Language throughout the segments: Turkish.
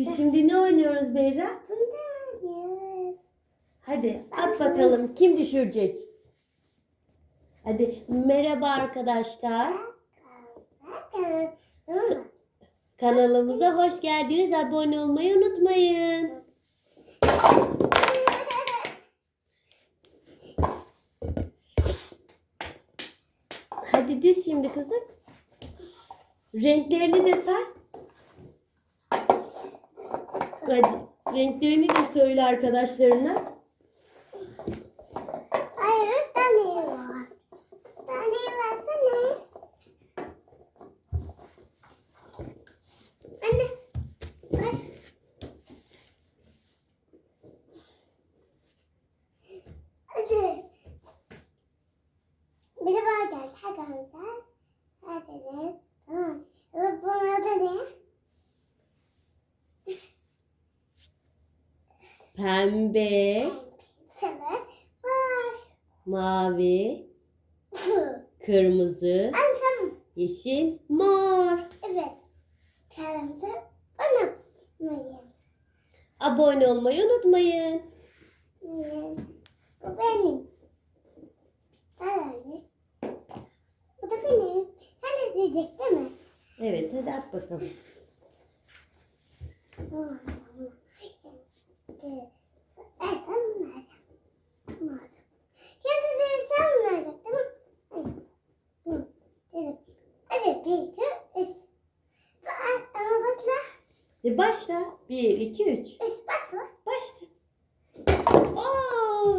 Biz şimdi ne oynuyoruz Berra? Bundan oynuyoruz. Hadi at bakalım kim düşürecek? Hadi merhaba arkadaşlar. Kanalımıza hoş geldiniz. Abone olmayı unutmayın. Hadi diz şimdi kızım. Renklerini de say. Renklerini de söyle arkadaşlarına. Hayır, tane var. Tane versene. Anne. Ver. Hadi. Bir de bana gel. Hadi. Hadi. Tamam. Evet, buna da ne? Pembe, Sarı var. mavi, kırmızı, Annem. yeşil, mor. Evet. Kırmızı bana. Abone olmayı unutmayın. Mayın. Bu benim. Herhalde. Bu da benim. Sen izleyecek değil mi? Evet hadi at bakalım. Tamam. Evet, ben. Ya da sen bunlardan, tamam? Hadi. Dedim. Hadi bir, iki, üç. Ama başla. Hadi başla. 1, 2, 3. Üç başla. Başla. Oo!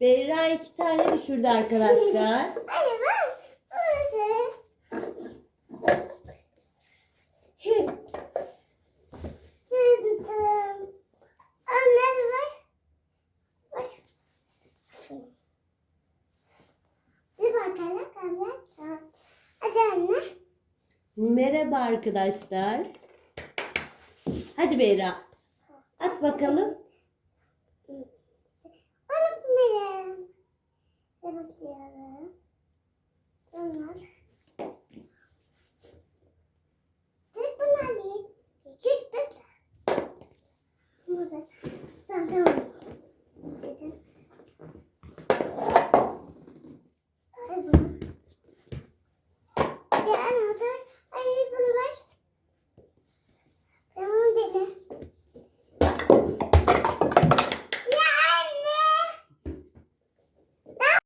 Berra iki tane düşürdü arkadaşlar. Ben burada. Sıntım. Anne ver. Ver. Bir bakalım kalacak. Hadi anne. Merhaba arkadaşlar. Hadi Berra. At bakalım. Bana. Bir bakıyorum. Tamam. Dur bunu alayım. İki,